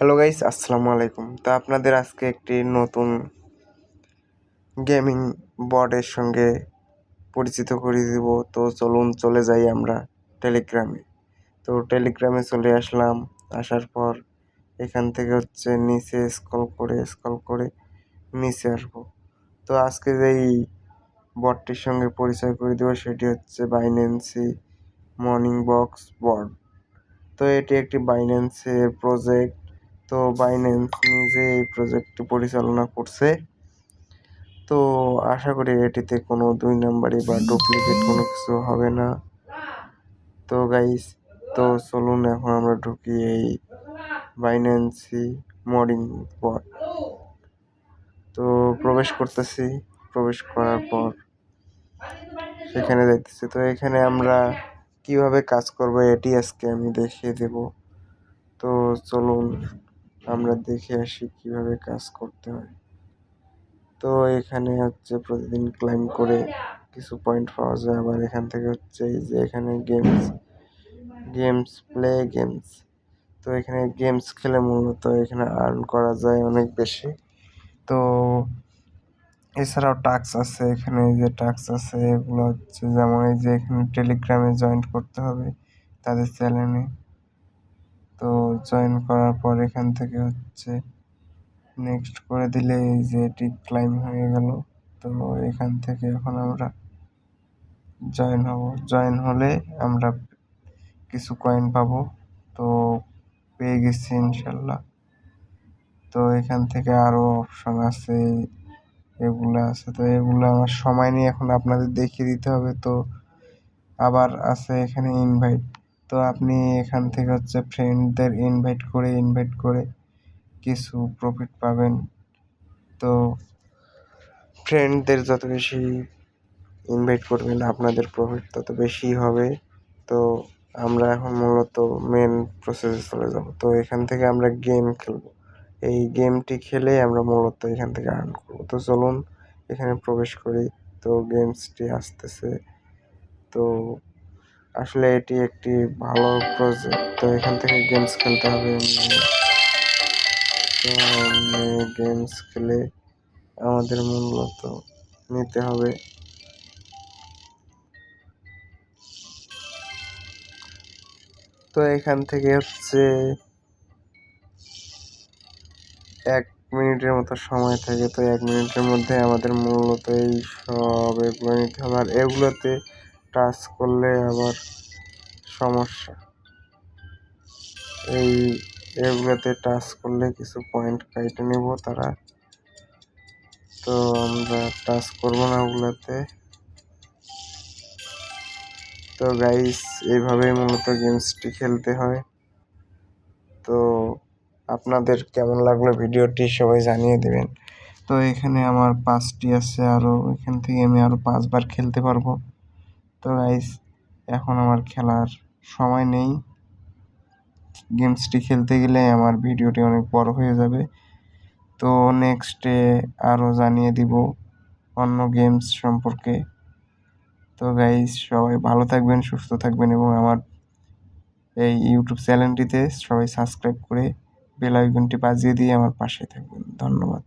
Hello guys আসসালামু আলাইকুম তো আপনাদের আজকে একটি নতুন গেমিং বর্ডের সঙ্গে পরিচিত করে দেব। তো চলুন, চলে যাই আমরা টেলিগ্রামে তো টেলিগ্রামে চলে আসলাম। আসার পর এখান থেকে হচ্ছে নিচে স্কল করে স্কল করে নিচে আসব। তো আজকে যেই বটটির সঙ্গে পরিচয় করে দেবো সেটি হচ্ছে বাইন্যান্সি মর্নিং বক্স বর্ড তো এটি একটি বাইন্যান্সের প্রজেক্ট তো বাইন্যান্স নিজে এই প্রজেক্টটি পরিচালনা করছে। তো আশা করি এটিতে কোনো দুই নাম্বারই বা ডুপ্লিকেট কোনো কিছু হবে না। তো গাইস তো চলুন এখন আমরা ঢুকি এই বাইন্যান্সি মর্নিং পর তো প্রবেশ করতেছি। প্রবেশ করার পর সেখানে যাইতেছি। তো এখানে আমরা কীভাবে কাজ করব এটি আজকে আমি দেখিয়ে দেব। তো চলুন আমরা দেখে আসি কীভাবে কাজ করতে হয়। তো এখানে হচ্ছে প্রতিদিন ক্লাইম করে কিছু পয়েন্ট পাওয়া যায়। আবার এখান থেকে হচ্ছে এই যে এখানে গেমস গেমস প্লে গেমস তো এখানে গেমস খেলে মূলত এখানে আর্ন করা যায় অনেক বেশি। তো এছাড়াও টাক্স আছে, এখানে যে টাক্স আছে, এগুলো হচ্ছে যেমন এই যে এখানে টেলিগ্রামে জয়েন করতে হবে তাদের চ্যানেলে তো জয়েন করার পর এখান থেকে হচ্ছে নেক্সট করে দিলে এই যে এটি ক্লাইম হয়ে গেল। তো এখান থেকে এখন আমরা জয়েন হব। জয়েন হলে আমরা কিছু কয়েন পাবো। তো পেয়ে গেছি ইনশাল্লাহ। তো এখান থেকে আরও অপশন আছে, এগুলো আছে। তো এগুলো আমার সময় নিয়ে এখন আপনাদের দেখিয়ে দিতে হবে। তো আবার আছে এখানে ইনভাইট তো আপনি এখান থেকে হচ্ছে ফ্রেন্ডদের ইনভাইট করে ইনভাইট করে কিছু প্রফিট পাবেন। তো ফ্রেন্ডদের যত বেশি ইনভাইট করবেন, আপনাদের প্রফিট তত বেশি হবে। তো আমরা এখন মূলত মেন প্রসেসে চলে যাব। তো এখান থেকে আমরা গেম খেলব। এই গেমটি খেলে আমরা মূলত এখান থেকে আর্ন করব। তো চলুন, এখানে প্রবেশ করি। তো গেমসটি আসতেছে। তো আসলে এটি একটি ভালো প্রজেক্ট তো এখান থেকে গেমস খেলতে হবে। তো গেমস খেলে আমাদের মূলত নিতে হবে। তো এখান থেকে হচ্ছে এক মিনিটের মতো সময় থাকে। তো এক মিনিটের মধ্যে আমাদের মূলত এই সব এগুলো নিতে হবে। আর এগুলোতে টাচ করলে আবার সমস্যা। এই এগুলোতে টাচ করলে কিছু পয়েন্ট কাইটে নেব তারা। তো আমরা টাচ করব না ওগুলোতে। তো গাইস এইভাবেই মূলত গেমসটি খেলতে হয়। তো আপনাদের কেমন লাগল ভিডিওটি সবাই জানিয়ে দেবেন। তো এখানে আমার পাঁচটি আছে আরও এখান থেকে আমি আরও পাঁচবার খেলতে পারব। তো গাইস এখন আমার খেলার সময় নেই। গেমসটি খেলতে গেলে আমার ভিডিওটি অনেক বড় হয়ে যাবে। তো নেক্সটে আরও জানিয়ে দিব অন্য গেমস সম্পর্কে। তো গাইস সবাই ভালো থাকবেন, সুস্থ থাকবেন এবং আমার এই ইউটিউব চ্যানেলটিতে সবাই সাবস্ক্রাইব করে বেল আইকনটি বাজিয়ে দিয়ে আমার পাশে থাকবেন। ধন্যবাদ।